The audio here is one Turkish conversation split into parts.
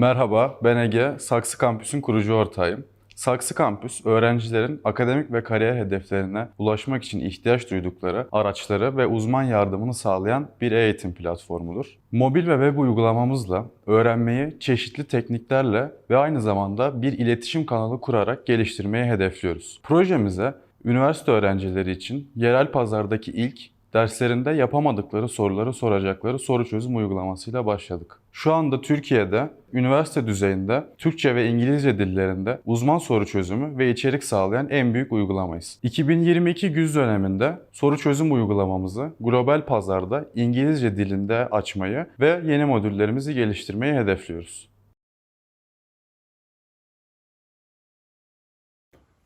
Merhaba, ben Ege, Saksı Kampüs'ün kurucu ortağıyım. Saksı Kampüs, öğrencilerin akademik ve kariyer hedeflerine ulaşmak için ihtiyaç duydukları araçları ve uzman yardımını sağlayan bir eğitim platformudur. Mobil ve web uygulamamızla öğrenmeyi çeşitli tekniklerle ve aynı zamanda bir iletişim kanalı kurarak geliştirmeyi hedefliyoruz. Projemize üniversite öğrencileri için yerel pazardaki ilk derslerinde yapamadıkları soruları soracakları soru çözüm uygulamasıyla başladık. Şu anda Türkiye'de üniversite düzeyinde Türkçe ve İngilizce dillerinde uzman soru çözümü ve içerik sağlayan en büyük uygulamayız. 2022 güz döneminde soru çözüm uygulamamızı global pazarda İngilizce dilinde açmayı ve yeni modüllerimizi geliştirmeyi hedefliyoruz.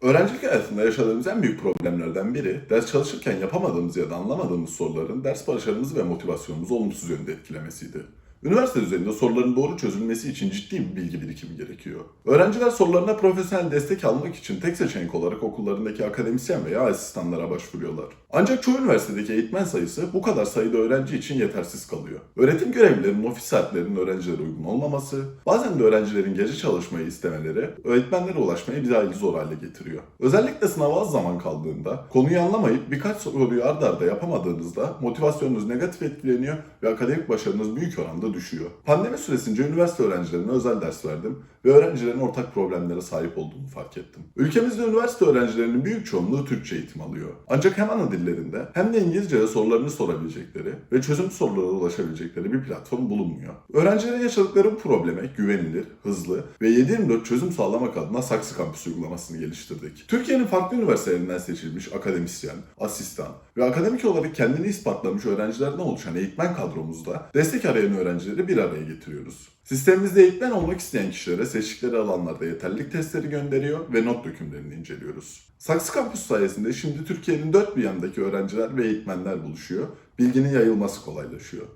Öğrencilik hayatında yaşadığımız en büyük problemlerden biri, ders çalışırken yapamadığımız ya da anlamadığımız soruların ders başarımızı ve motivasyonumuzu olumsuz yönde etkilemesiydi. Üniversite düzeyinde soruların doğru çözülmesi için ciddi bir bilgi birikimi gerekiyor. Öğrenciler sorularına profesyonel destek almak için tek seçenek olarak okullarındaki akademisyen veya asistanlara başvuruyorlar. Ancak çoğu üniversitedeki eğitmen sayısı bu kadar sayıda öğrenci için yetersiz kalıyor. Öğretim görevlilerinin ofis saatlerinin öğrencilere uygun olmaması, bazen de öğrencilerin gece çalışmayı istemeleri öğretmenlere ulaşmayı bir hayli zor hale getiriyor. Özellikle sınava az zaman kaldığında, konuyu anlamayıp birkaç soruyu arda arda yapamadığınızda motivasyonunuz negatif etkileniyor ve akademik başarınız büyük oranda düşüyor. Pandemi süresince üniversite öğrencilerine özel ders verdim ve öğrencilerin ortak problemlere sahip olduğunu fark ettim. Ülkemizde üniversite öğrencilerinin büyük çoğunluğu Türkçe eğitim alıyor. Ancak hem ana dillerinde hem de İngilizce'de sorularını sorabilecekleri ve çözüm sorulara ulaşabilecekleri bir platform bulunmuyor. Öğrencilerin yaşadıkları bu probleme güvenilir, hızlı ve 7/24 çözüm sağlamak adına Saksı Kampüs uygulamasını geliştirdik. Türkiye'nin farklı üniversitelerinden seçilmiş akademisyen, asistan ve akademik olarak kendini ispatlamış öğrencilerden oluşan eğitmen kadromuzda destek arayan öğrencileri bir araya getiriyoruz. Sistemimizde eğitmen olmak isteyen kişilere seçtikleri alanlarda yeterlilik testleri gönderiyor ve not dökümlerini inceliyoruz. Saksı Kampüs sayesinde şimdi Türkiye'nin dört bir yanındaki öğrenciler ve eğitmenler buluşuyor, bilginin yayılması kolaylaşıyor.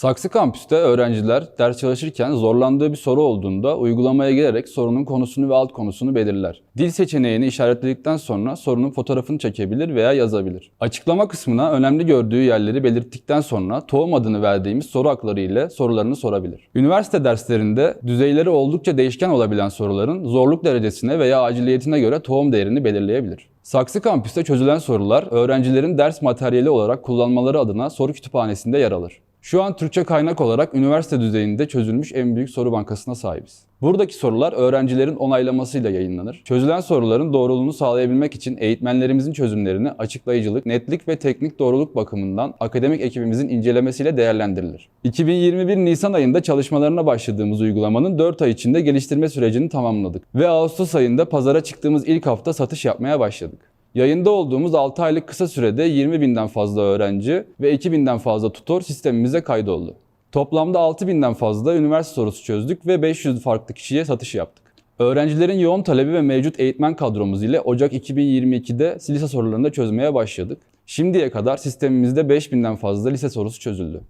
Saksı Kampüs'te öğrenciler ders çalışırken zorlandığı bir soru olduğunda uygulamaya gelerek sorunun konusunu ve alt konusunu belirler. Dil seçeneğini işaretledikten sonra sorunun fotoğrafını çekebilir veya yazabilir. Açıklama kısmına önemli gördüğü yerleri belirttikten sonra tohum adını verdiğimiz soru hakları ile sorularını sorabilir. Üniversite derslerinde düzeyleri oldukça değişken olabilen soruların zorluk derecesine veya aciliyetine göre tohum değerini belirleyebilir. Saksı Kampüs'te çözülen sorular öğrencilerin ders materyali olarak kullanmaları adına soru kütüphanesinde yer alır. Şu an Türkçe kaynak olarak üniversite düzeyinde çözülmüş en büyük soru bankasına sahibiz. Buradaki sorular öğrencilerin onaylamasıyla yayınlanır. Çözülen soruların doğruluğunu sağlayabilmek için eğitmenlerimizin çözümlerini açıklayıcılık, netlik ve teknik doğruluk bakımından akademik ekibimizin incelemesiyle değerlendirilir. 2021 Nisan ayında çalışmalarına başladığımız uygulamanın 4 ay içinde geliştirme sürecini tamamladık ve Ağustos ayında pazara çıktığımız ilk hafta satış yapmaya başladık. Yayında olduğumuz 6 aylık kısa sürede 20 binden fazla öğrenci ve 2000'den fazla tutor sistemimize kaydoldu. Toplamda 6000'den fazla üniversite sorusu çözdük ve 500 farklı kişiye satış yaptık. Öğrencilerin yoğun talebi ve mevcut eğitmen kadromuz ile Ocak 2022'de lise sorularını da çözmeye başladık. Şimdiye kadar sistemimizde 5000'den fazla lise sorusu çözüldü.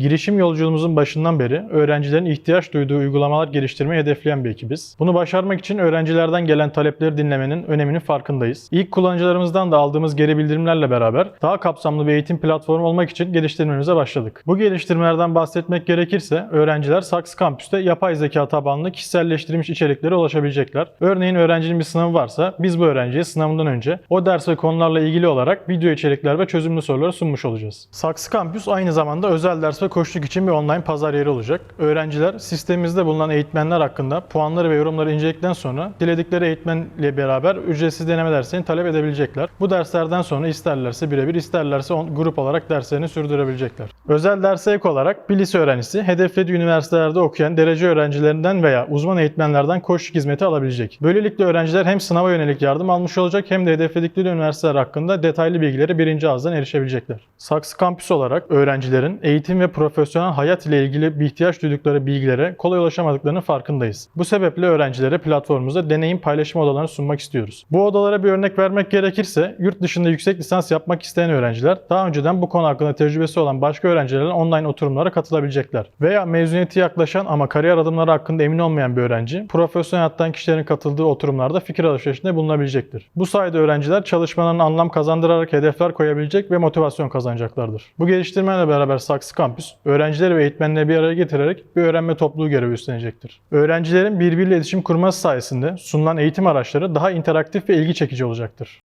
Girişim yolculuğumuzun başından beri öğrencilerin ihtiyaç duyduğu uygulamalar geliştirmeyi hedefleyen bir ekibiz. Bunu başarmak için öğrencilerden gelen talepleri dinlemenin öneminin farkındayız. İlk kullanıcılarımızdan da aldığımız geri bildirimlerle beraber daha kapsamlı bir eğitim platformu olmak için geliştirmemize başladık. Bu geliştirmelerden bahsetmek gerekirse öğrenciler Saks Kampüs'te yapay zeka tabanlı kişiselleştirilmiş içeriklere ulaşabilecekler. Örneğin öğrencinin bir sınavı varsa biz bu öğrenciye sınavından önce o ders ve konularla ilgili olarak video içerikler ve çözümlü soruları sunmuş olacağız. Saksı Kampüs aynı zamanda özel ders ve koçluk için bir online pazar yeri olacak. Öğrenciler sistemimizde bulunan eğitmenler hakkında puanları ve yorumları inceledikten sonra diledikleri eğitmenle beraber ücretsiz deneme derslerini talep edebilecekler. Bu derslerden sonra isterlerse birebir isterlerse on, grup olarak derslerini sürdürebilecekler. Özel derse ek olarak bir lise öğrencisi hedeflediği üniversitelerde okuyan derece öğrencilerinden veya uzman eğitmenlerden koçluk hizmeti alabilecek. Böylelikle öğrenciler hem sınava yönelik yardım almış olacak hem de hedefledikleri üniversiteler hakkında detaylı bilgileri birinci ağızdan erişebilecekler. Saksı Kampüs olarak öğrencilerin eğitim ve profesyonel hayat ile ilgili bir ihtiyaç duydukları bilgilere kolay ulaşamadıklarının farkındayız. Bu sebeple öğrencilere platformumuzda deneyim paylaşım odalarını sunmak istiyoruz. Bu odalara bir örnek vermek gerekirse yurt dışında yüksek lisans yapmak isteyen öğrenciler daha önceden bu konu hakkında tecrübesi olan başka öğrencilerle online oturumlara katılabilecekler. Veya mezuniyeti yaklaşan ama kariyer adımları hakkında emin olmayan bir öğrenci profesyonel hayattan kişilerin katıldığı oturumlarda fikir alışverişinde bulunabilecektir. Bu sayede öğrenciler çalışmalarına anlam kazandırarak hedefler koyabilecek ve motivasyon kazanacaklardır. Bu geliştirmeyle beraber Saksı Kampüs, öğrencileri ve eğitmenleri bir araya getirerek bir öğrenme topluluğu görevi üstlenecektir. Öğrencilerin birbiriyle iletişim kurması sayesinde sunulan eğitim araçları daha interaktif ve ilgi çekici olacaktır.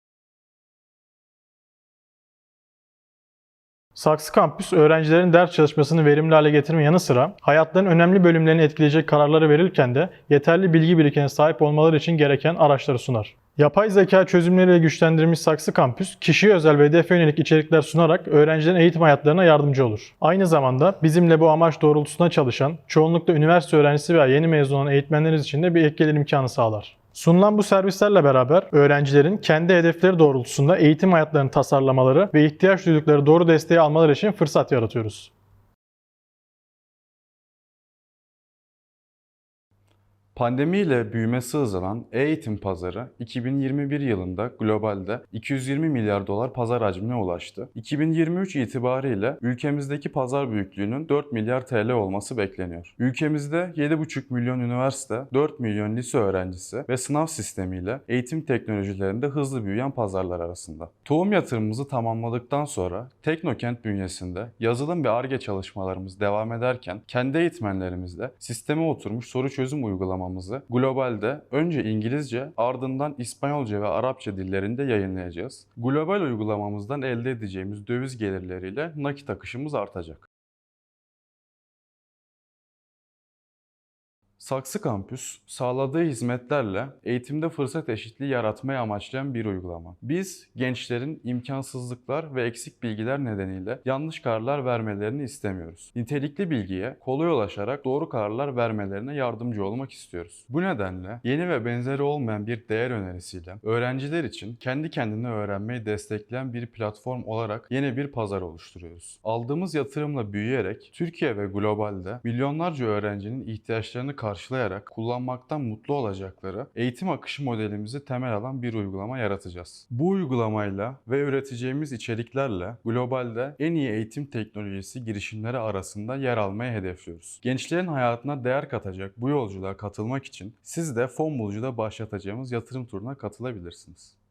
Saksı Kampüs, öğrencilerin ders çalışmasını verimli hale getirme yanı sıra hayatların önemli bölümlerini etkileyecek kararları verirken de yeterli bilgi birikimine sahip olmaları için gereken araçları sunar. Yapay zeka çözümleriyle güçlendirilmiş Saksı Kampüs, kişiye özel ve hedefe yönelik içerikler sunarak öğrencilerin eğitim hayatlarına yardımcı olur. Aynı zamanda bizimle bu amaç doğrultusunda çalışan, çoğunlukla üniversite öğrencisi veya yeni mezun olan eğitmenleriniz için de bir ek gelir imkanı sağlar. Sunulan bu servislerle beraber öğrencilerin kendi hedefleri doğrultusunda eğitim hayatlarını tasarlamaları ve ihtiyaç duydukları doğru desteği almaları için fırsat yaratıyoruz. Pandemiyle büyümesi hızlanan e-eğitim pazarı 2021 yılında globalde 220 milyar dolar pazar hacmine ulaştı. 2023 itibariyle ülkemizdeki pazar büyüklüğünün 4 milyar TL olması bekleniyor. Ülkemizde 7,5 milyon üniversite, 4 milyon lise öğrencisi ve sınav sistemiyle eğitim teknolojilerinde hızlı büyüyen pazarlar arasında. Tohum yatırımımızı tamamladıktan sonra Teknokent bünyesinde yazılım ve ARGE çalışmalarımız devam ederken kendi eğitmenlerimizle sisteme oturmuş soru çözüm uygulamamızı globalde önce İngilizce ardından İspanyolca ve Arapça dillerinde yayınlayacağız. Global uygulamamızdan elde edeceğimiz döviz gelirleriyle nakit akışımız artacak. Saksı Kampüs, sağladığı hizmetlerle eğitimde fırsat eşitliği yaratmayı amaçlayan bir uygulama. Biz gençlerin imkansızlıklar ve eksik bilgiler nedeniyle yanlış kararlar vermelerini istemiyoruz. Nitelikli bilgiye kolay ulaşarak doğru kararlar vermelerine yardımcı olmak istiyoruz. Bu nedenle yeni ve benzeri olmayan bir değer önerisiyle öğrenciler için kendi kendine öğrenmeyi destekleyen bir platform olarak yeni bir pazar oluşturuyoruz. Aldığımız yatırımla büyüyerek Türkiye ve globalde milyonlarca öğrencinin ihtiyaçlarını karşılayarak kullanmaktan mutlu olacakları eğitim akışı modelimizi temel alan bir uygulama yaratacağız. Bu uygulamayla ve üreteceğimiz içeriklerle globalde en iyi eğitim teknolojisi girişimleri arasında yer almayı hedefliyoruz. Gençlerin hayatına değer katacak bu yolculuğa katılmak için siz de Fonbulucu'da başlatacağımız yatırım turuna katılabilirsiniz.